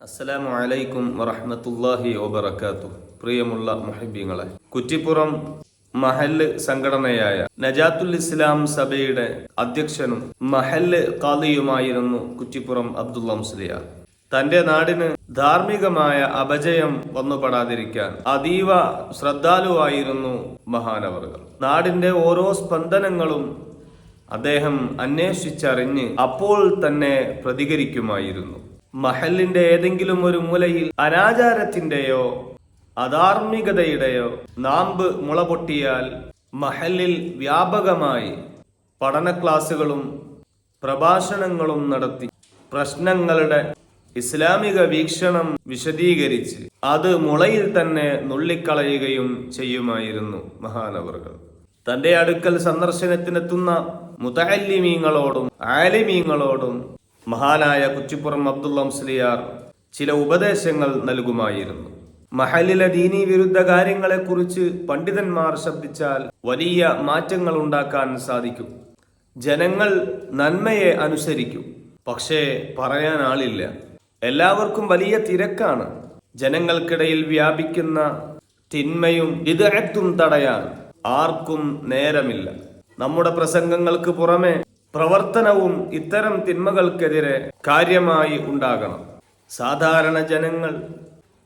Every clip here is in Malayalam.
അസ്സലാമു അലൈക്കും വറഹമത്തല്ലാഹി വബറകാതുഹു. പ്രിയമുള്ള മുഹബ്ബീങ്ങളെ കുറ്റിപ്പുറം മഹല്ല് സംഘടനയായ നജാത്തുൽ ഇസ്ലാം സഭയുടെ അധ്യക്ഷനും മഹല്ല് കാലിയുമായിരുന്നു കുറ്റിപ്പുറം അബ്ദുള്ള മുസ്ലിയ. തന്റെ നാടിന് ധാർമ്മികമായ അപജയം വന്നുപെടാതിരിക്കാൻ അതീവ ശ്രദ്ധാലുവായിരുന്നു മഹാനവറുകൾ. നാടിന്റെ ഓരോ സ്പന്ദനങ്ങളും അദ്ദേഹം അന്വേഷിച്ചറിഞ്ഞ് അപ്പോൾ തന്നെ പ്രതികരിക്കുമായിരുന്നു. മഹലിന്റെ ഏതെങ്കിലും ഒരു മൂലയിൽ അനാചാരത്തിന്റെയോ അധാർമികതയുടെയോ നാമ്പ് മുളപൊട്ടിയാൽ മഹലിൽ വ്യാപകമായി പഠന ക്ലാസുകളും പ്രഭാഷണങ്ങളും നടത്തി പ്രശ്നങ്ങളുടെ ഇസ്ലാമിക വീക്ഷണം വിശദീകരിച്ച് അത് മുളയിൽ തന്നെ നുള്ളിക്കളയുകയും ചെയ്യുമായിരുന്നു മഹാനവറുകൾ. തന്റെ അടുക്കൽ സന്ദർശനത്തിനെത്തുന്ന മുതഅല്ലിമീങ്ങളോടും ആലിമീങ്ങളോടും മഹാനായ കുച്ചിപ്പുറം അബ്ദുള്ള മുസ്ലിയാർ ചില ഉപദേശങ്ങൾ നൽകുമായിരുന്നു. മഹലിലെ ദീനീ വിരുദ്ധ കാര്യങ്ങളെക്കുറിച്ച് പണ്ഡിതന്മാർ ശബ്ദിച്ചാൽ വലിയ മാറ്റങ്ങൾ ഉണ്ടാക്കാൻ സാധിക്കും. ജനങ്ങൾ നന്മയെ അനുസരിക്കും. പക്ഷേ പറയാൻ ആളില്ല. എല്ലാവർക്കും വലിയ തിരക്കാണ്. ജനങ്ങൾക്കിടയിൽ വ്യാപിക്കുന്ന തിന്മയും ഇതും തടയാൻ ആർക്കും നേരമില്ല. നമ്മുടെ പ്രസംഗങ്ങൾക്ക് പുറമെ പ്രവർത്തനവും ഇത്തരം തിന്മകൾക്കെതിരെ കാര്യമായി ഉണ്ടാകണം. സാധാരണ ജനങ്ങൾ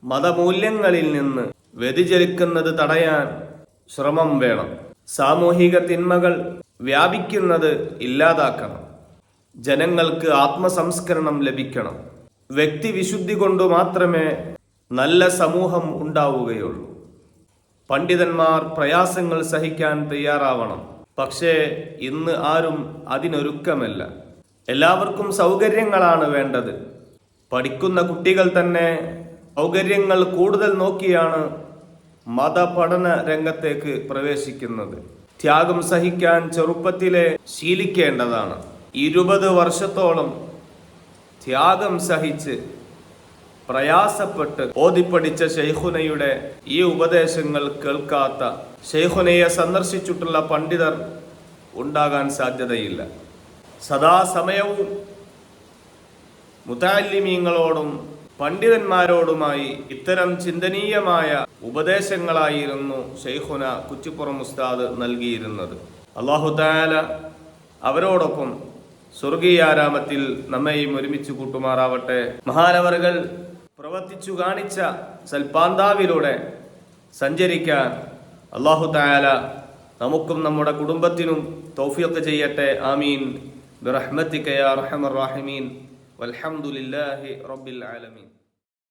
മതമൂല്യങ്ങളിൽ നിന്ന് വ്യതിചലിക്കുന്നത് തടയാൻ ശ്രമം വേണം. സാമൂഹിക തിന്മകൾ വ്യാപിക്കുന്നത് ഇല്ലാതാക്കണം. ജനങ്ങൾക്ക് ആത്മസംസ്കരണം ലഭിക്കണം. വ്യക്തിവിശുദ്ധി കൊണ്ട് മാത്രമേ നല്ല സമൂഹം ഉണ്ടാവുകയുള്ളൂ. പണ്ഡിതന്മാർ പ്രയാസങ്ങൾ സഹിക്കാൻ തയ്യാറാവണം. പക്ഷേ ഇന്ന് ആരും അതിനൊരുക്കമല്ല. എല്ലാവർക്കും സൗകര്യങ്ങളാണ് വേണ്ടത്. പഠിക്കുന്ന കുട്ടികൾ തന്നെ സൗകര്യങ്ങൾ കൂടുതൽ നോക്കിയാണ് മതപഠന രംഗത്തേക്ക് പ്രവേശിക്കുന്നത്. ത്യാഗം സഹിക്കാൻ ചെറുപ്പത്തിലെ ശീലിക്കേണ്ടതാണ്. ഇരുപത് വർഷത്തോളം ത്യാഗം സഹിച്ച് പ്രയാസപ്പെട്ട് ഓതിപ്പടിച്ച ഷെയ്ഖുനയുടെ ഈ ഉപദേശങ്ങൾ കേൾക്കാത്ത ഷെയ്ഖുനയെ സന്ദർശിച്ചിട്ടുള്ള പണ്ഡിതർ ഉണ്ടാകാൻ സാധ്യതയില്ല. സദാസമയവും മുതാലിമീങ്ങളോടും പണ്ഡിതന്മാരോടുമായി ഇത്തരം ചിന്തനീയമായ ഉപദേശങ്ങളായിരുന്നു ഷെയ്ഖുന കുറ്റിപ്പുറം ഉസ്താദ് നൽകിയിരുന്നത്. അള്ളാഹു താല അവരോടൊപ്പം സ്വർഗീയാരാമത്തിൽ നമ്മയും ഒരുമിച്ച് കൂട്ടുമാറാവട്ടെ. മഹാനവറുകൾ പ്രവർത്തിച്ചു കാണിച്ച സൽപാന്താവിലൂടെ സഞ്ചരിക്കാൻ അള്ളാഹു തായാല നമുക്കും നമ്മുടെ കുടുംബത്തിനും തൗഫിയൊക്കെ ചെയ്യട്ടെ. ആമീൻ. ബിറഹ്മത്തിക്കയാ റഹമർ റാഹിമീൻ. വൽഹംദുലില്ലാഹി റബ്ബിൽ ആലമീൻ.